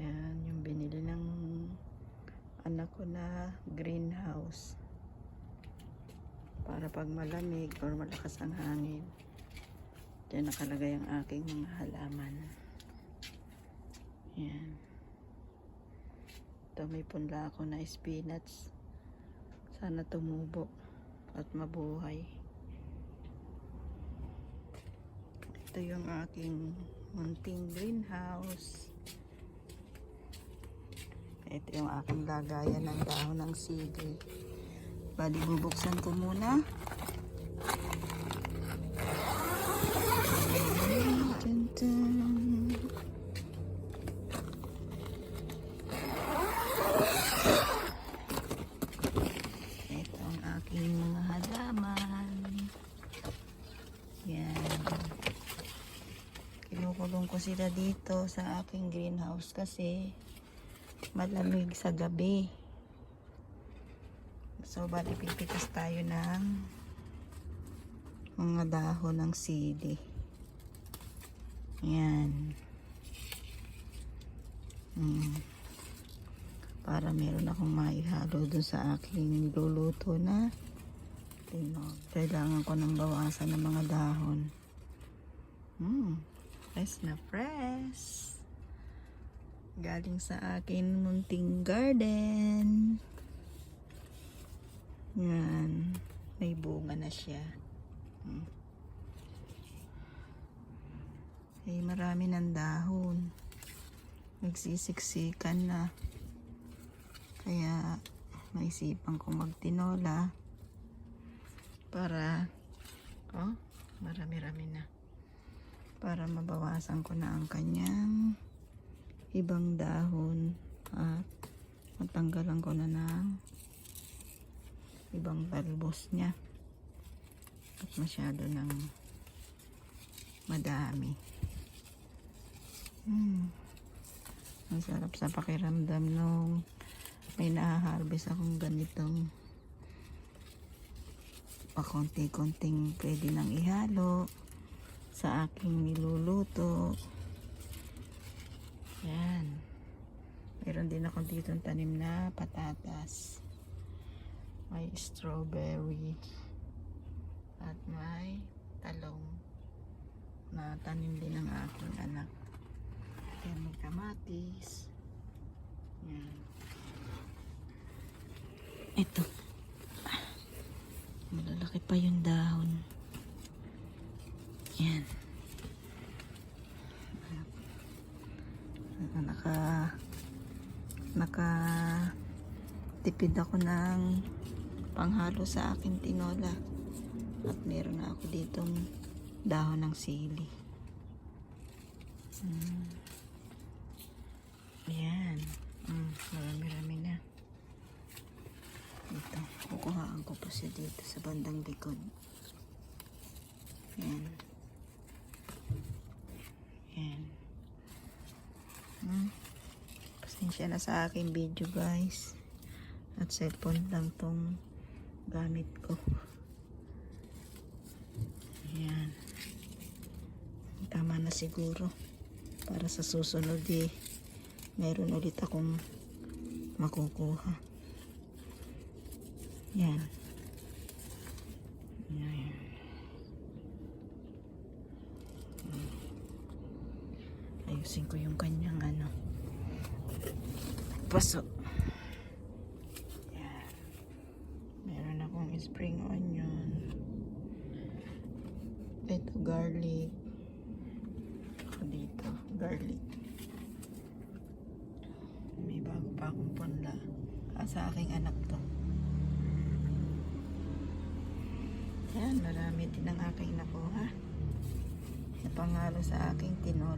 Yan, yung binili ng anak ko na greenhouse. Para pag malamig or malakas ang hangin. Diyan nakalagay ang aking mga halaman. Yan. Ito may punla ako na spinach. Sana tumubo at mabuhay. Ito yung aking munting greenhouse. Ito yung aking lagayan ng dahon ng sili. Bali, bubuksan ko muna. Ito ang aking mga halaman. Yan. Kinukulong ko sila dito sa aking greenhouse kasi malamig sa gabi. So, bali pipitas tayo ng mga dahon ng sili. Yan. Mm. Para meron akong maihalo dun sa aking luluto na tinog. Kailangan ko nang bawasan ng mga dahon. Mm. Fresh na fresh. Galing sa akin munting garden. Yan. May bunga na siya. Hmm. Ay, marami ng dahon. Nagsisiksikan na. Kaya, naisipan ko magtinola para, oh, marami-rami na. Para mabawasan ko na ang kanyang ibang dahon at matanggalan ko na ng ibang talbos niya. At masyado ng madami. Hmm. ang sarap sa pakiramdam nung may nahaharvest akong ganitong pakonti-konting pwede nang ihalo sa aking niluluto yan meron din ako dito tanim na patatas. May strawberry. At may talong na tanim din ng aking anak. Yan may kamatis. Yan. Ito. Malalaki pa yung dahon. Yan. Naka naka tipid ako ng panghalo sa akin tinola. At meron na ako ditong dahon ng sili. Mm. ayan. Mm, marami rami na. Ito kukuhaan ko pa siya dito sa bandang likod. Ayan ayan Hmm. Pasensya na sa aking video guys. At cellphone lang tong gamit ko. Ayan. Tama na siguro. Para sa susunod eh, meron ulit akong makukuha. Yan. Yan. ayusin ko yung kanyang ano paso yan meron akong spring onion. Ito garlic. Dito garlic. May bago pa akong punla. Ah, sa aking anak to. Yan marami din ang aking nakuha. Na pangalo sa aking tinola